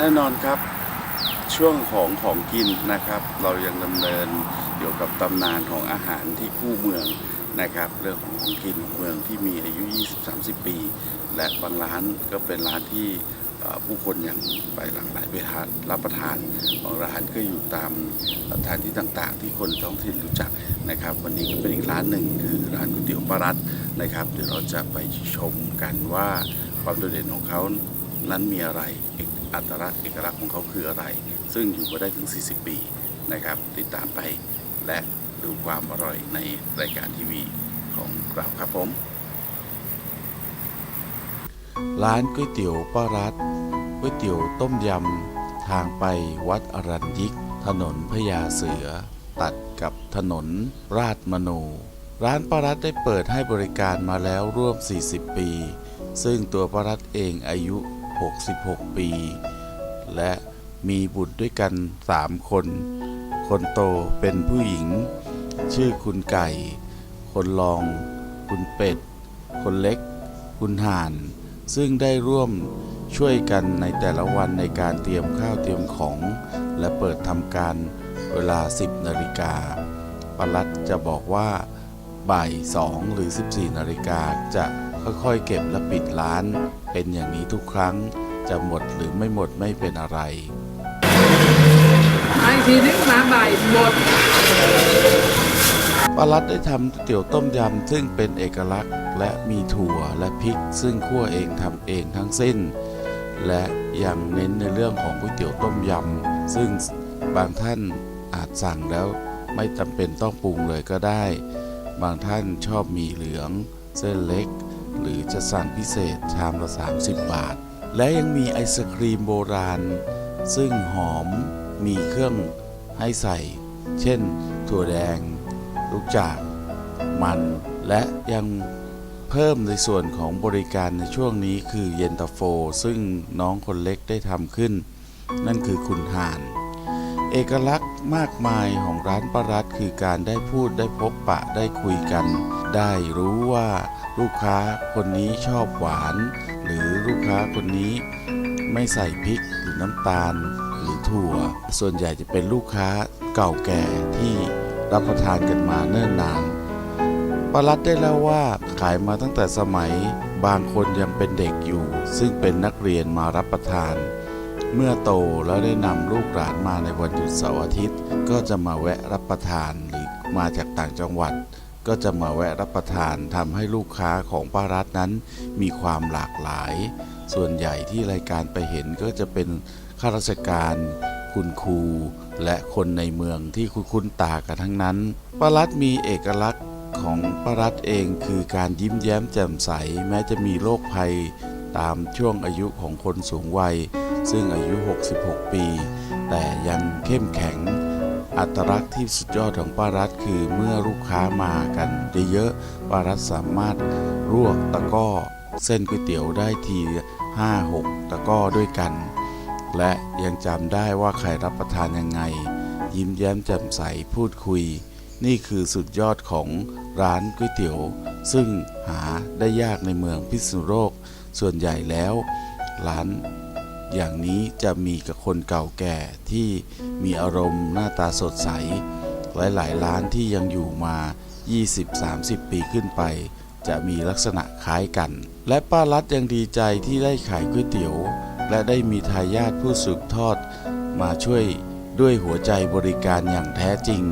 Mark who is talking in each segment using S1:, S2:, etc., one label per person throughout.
S1: แน่นอนครับช่วงของของกินนะครับ เรายังดำเนินเกี่ยวกับตำนานของอาหารที่คู่เมืองนะครับ เรื่องของของกินของเมืองที่มีอายุ 20-30 ปี และบางร้านก็เป็นร้านที่ผู้คนยังไปหลั่งไหลไปทานรับประทานบางร้านก็อยู่ตามสถานที่ต่างๆ ที่คนท้องถิ่นรู้จักนะครับ วันนี้ก็เป็นอีกร้านหนึ่งคือร้านก๋วยเตี๋ยวปลารัดนะครับ เดี๋ยวเราจะไปชมกันว่าความโดดเด่นของเขา นั้นมีอะไรเอกอัตลักษณ์เอกลักษณ์ของเขาคืออะไร ซึ่งอยู่มาได้ถึง 40 ปีนะครับ ติดตามไปและดูความอร่อยในรายการทีวีของเราครับผม ร้านก๋วยเตี๋ยวป้ารัดก๋วยเตี๋ยวต้มยำ ทางไปวัดอรัญยิก ถนนพญาเสือ ตัดกับถนนราชมนู ร้านป้ารัดได้เปิดให้บริการมาแล้วร่วม 40 ปี ซึ่งตัวป้ารัดเองอายุ 66 ปี และมีบุตรด้วยกัน 3 คน คนโตเป็นผู้หญิง ชื่อคุณไก่ คนรอง คุณเป็ด คนเล็ก คุณห่าน ซึ่งได้ร่วมช่วยกันในแต่ละวันในการเตรียมข้าวเตรียมของ และเปิดทำการเวลา 10 นาฬิกาปลัดจะบอกว่าบ่าย 2 หรือ 14 นาฬิกาจะค่อยๆ เก็บและปิดร้าน เป็นอย่างนี้ทุกครั้ง จะหมดหรือไม่หมดไม่เป็นอะไร
S2: มาอีกทีนึงมาบ่ายหมด
S1: ป้ารัดได้ทำก๋วยเตี๋ยวต้มยำซึ่งเป็นเอกลักษณ์ และมีถั่วและพริก ซึ่งคั่วเองทำเองทั้งสิ้น และยังเน้นในเรื่องของก๋วยเตี๋ยวต้มยำซึ่งบางท่านอาจสั่งแล้วไม่จำเป็นต้องปรุงเลยก็ได้ บางท่านชอบหมีเหลือง เส้นเล็ก หรือจะสั่งพิเศษชามละ 30 บาท และยังมีไอศครีมโบราณ ซึ่งหอมมีเครื่องให้ใส่ เช่น ถั่วแดง ลูกจาก มัน และยังเพิ่มในส่วนของบริการในช่วงนี้คือเย็นตาโฟ ซึ่งน้องคนเล็กได้ทำขึ้น นั่นคือคุณห่าน เอกลักษณ์มากมายของร้านประรัดคือการได้พูดได้พบปะได้คุยกัน ได้รู้ว่า ลูกค้าคนนี้ชอบหวาน หรือลูกค้าคนนี้ไม่ใส่พริกหรือน้ำตาลหรือถั่ว ส่วนใหญ่จะเป็นลูกค้าเก่าแก่ที่รับประทานกันมาเนิ่นนานปรัดได้เล่าว่าขายมาตั้งแต่สมัยบางคนยังเป็นเด็กอยู่ ซึ่งเป็นนักเรียนมารับประทาน เมื่อโตแล้วได้นำลูกหลานมาในวันหยุดเสาร์อาทิตย์ ก็จะมาแวะรับประทานหรือมาจากต่างจังหวัด ก็จะมาแวะรับประทานทำให้ลูกค้าของป้ารัตนั้น มีความหลากหลาย ส่วนใหญ่ที่รายการไปเห็นก็จะเป็นข้าราชการคุณครูและคนในเมืองที่คุ้นๆตากันทั้งนั้นป้ารัตมีเอกลักษณ์ของป้ารัตเองคือการยิ้มแย้มแจ่มใส แม้จะมีโรคภัยตามช่วงอายุของคนสูงวัย ซึ่งอายุ 66 ปี แต่ยังเข้มแข็ง อัตลักษณ์ที่สุดยอดของป้ารัตคือเมื่อลูกค้ามากันเยอะๆป้ารัตสามารถรวกตะก้อ เส้นก๋วยเตี๋ยวได้ที5-6 ตะก้อด้วยกัน และยังจำได้ว่าใครรับประทานยังไง ยิ้มแย้มแจ่มใสพูดคุย นี่คือสุดยอดของร้านก๋วยเตี๋ยว ซึ่งหาได้ยากในเมืองพิษณุโลกส่วนใหญ่แล้วร้าน อย่างนี้จะมีกับคนเก่าแก่ที่มีอารมณ์หน้าตาสดใส หลายๆร้านที่ยังอยู่มา 20-30 ปีขึ้นไป จะมีลักษณะคล้ายกัน และป้ารัตยังดีใจที่ได้ขายก๋วยเตี๋ยว และได้มีทายาทผู้สืบทอด มาช่วยด้วยหัวใจบริการอย่างแท้จริง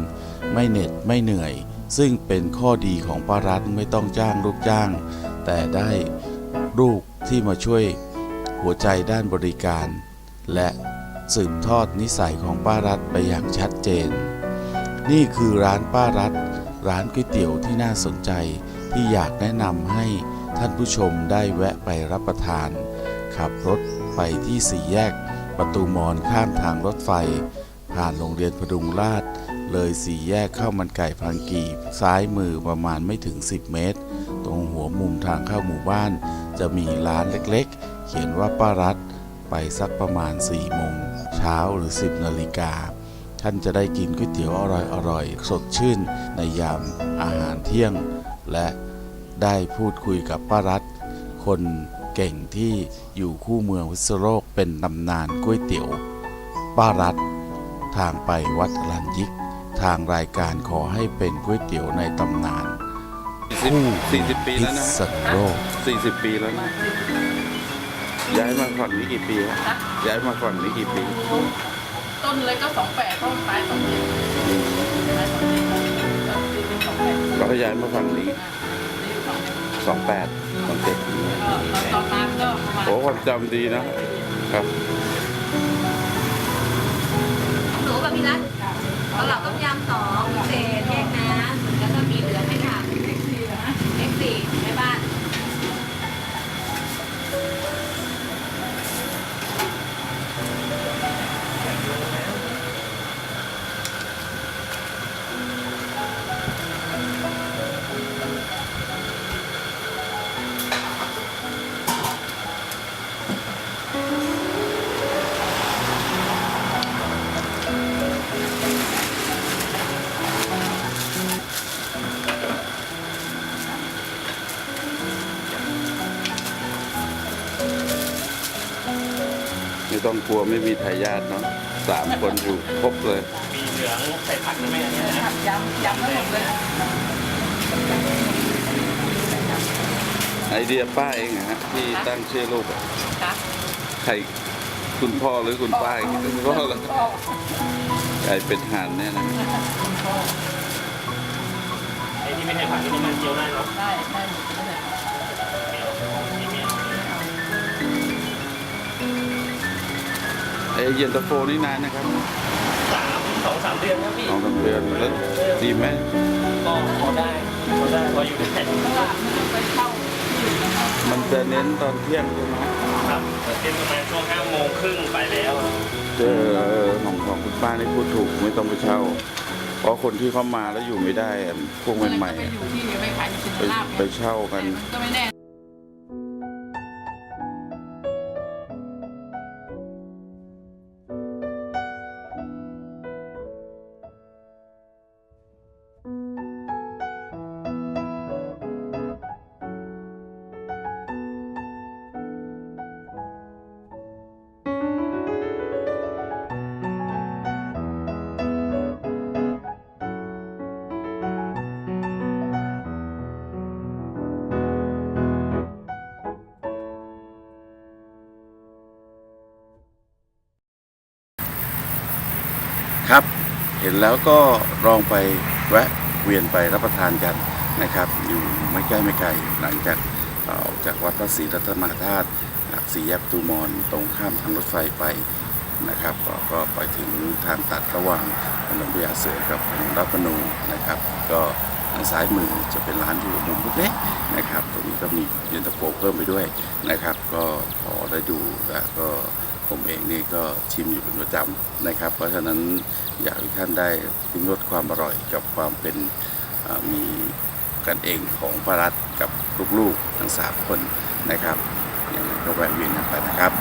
S1: ไม่เหน็ดไม่เหนื่อย ซึ่งเป็นข้อดีของป้ารัตไม่ต้องจ้างลูกจ้าง แต่ได้ลูกที่มาช่วย หัวใจด้านบริการ และสืบทอดนิสัยของป้ารัตไปอย่างชัดเจน นี่คือร้านป้ารัตร้านก๋วยเตี๋ยวที่น่าสนใจที่อยากแนะนำให้ท่านผู้ชมได้แวะไปรับประทาน ขับรถไปที่สี่แยก ประตูมอนข้ามทางรถไฟ ผ่านโรงเรียนพดุงราษฎร์เลยสี่แยกเข้ามันไก่พังกีซ้ายมือประมาณไม่ถึง 10 เมตร ตรงหัวมุมทางเข้าหมู่บ้าน จะมีร้านเล็ก เขียนว่าป้ารัตไปสักประมาณ4โมงเช้าหรือ 10นาฬิกาท่านจะได้กินก๋วยเตี๋ยวอร่อยๆสดชื่นในยามอาหารเที่ยง และได้พูดคุยกับป้ารัตคนเก่งที่อยู่คู่เมืองวิษณุโลกเป็นตำนานก๋วยเตี๋ยวป้ารัฐ ทางไปวัดอรัญยิก ทางรายการขอให้เป็นก๋วยเตี๋ยวในตำนาน คู่
S3: สี่สิบปี
S1: พิ
S3: แล้วนะ
S1: ษณุโลก
S3: สี่สิบปีแล้วนะ ย้ายมาฝั่งนี้กี่ปีแล้วย้ายมาฝั่งนี้กี่ปี
S2: ต้นเลยก็สองแปดต้นปลายสองเจ็ดปลายสองเจ็ดก็ตีเป็นสองแปด
S3: เราก็ย้ายมาฝั่งนี้
S2: นี่สองเจ็ด
S3: สองแปดสองเจ็ด
S2: ก็ตอนมาก็ประมาณ
S3: โอ้ความจำดีนะครับ
S4: หนูกับพี่รัตเอาเหล่าต้มยำสอ
S3: ต้องกลัวไม่มีทายาทเนาะสามคนอยู่ครบเลย
S5: มีเหลืองใส่ผักนะแม่เนี่ยนะ
S2: ยำยำไม่หมดเลย
S3: ไอเดียป้าเองอฮะที่ตั้งชื่อลูกอะ
S2: ค่ะ
S3: ใครคุณพ่อหรือคุณป้าเองคุณพ่อเหรอไอเป็นห่านเนี่ยนะ
S5: ไอ้ที่ไม่ใส่ผักนี่มันเจียวได้เนาะ
S2: ได้ได้หมดเลย
S3: ไอเย็นตาโฟนี่นานนะครับ
S5: สามสองสามเดือนครับพี่
S3: สองสามเดือนแล้วดีไหม
S5: ก็พอได้พอได้พออยู่ได้
S2: เพราะว่ามันไปเข้าที่อยู่นะครับ
S3: มันจะเน้นตอนเที่ยงใช่ไหม
S5: ครับเป็นประมาณช่วงห้าโมงครึ่งไปแล้ว
S3: เจอของของคุณป้านี่พูดถูกไม่ต้องไปเช่า เพราะคนที่เข้ามาแล้วอยู่ไม่ได้อะพวกใหม่ๆ
S2: ไป
S3: อะ
S2: อยู่ที่ไม่ขายอยู่
S3: ไป
S2: ที่ลาบ
S3: ไปเช่ากัน เห็นแล้วก็ลองไปแวะเวียนไปรับประทานกันนะครับ อยู่ไม่ใกล้ไม่ไกลหลังจากออกจากวัดพระศรีรัตนมหาธาตุจากสี่แยกตูมอนตรงข้ามทางรถไฟไปนะครับ ก็ไปถึงทางตัดระหว่างถนนพญาเสือกับถนนรัตนูนะครับ ก็ทางซ้ายมือจะเป็นร้านอยู่มุมเล็กๆนะครับ ตรงนี้ก็มีเย็นตาโฟเพิ่มไปด้วยนะครับ ก็พอได้ดูแล้วก็ ผมเองนี่ก็ชิมอยู่เป็นประจำนะครับ เพราะฉะนั้นอยากให้ท่านได้ริมรสความอร่อยกับความเป็นมีกันเองของพระรัตกับลูกๆทั้งสามคนนะครับอย่างนั้นก็แวะเวียนกันไปนะครับ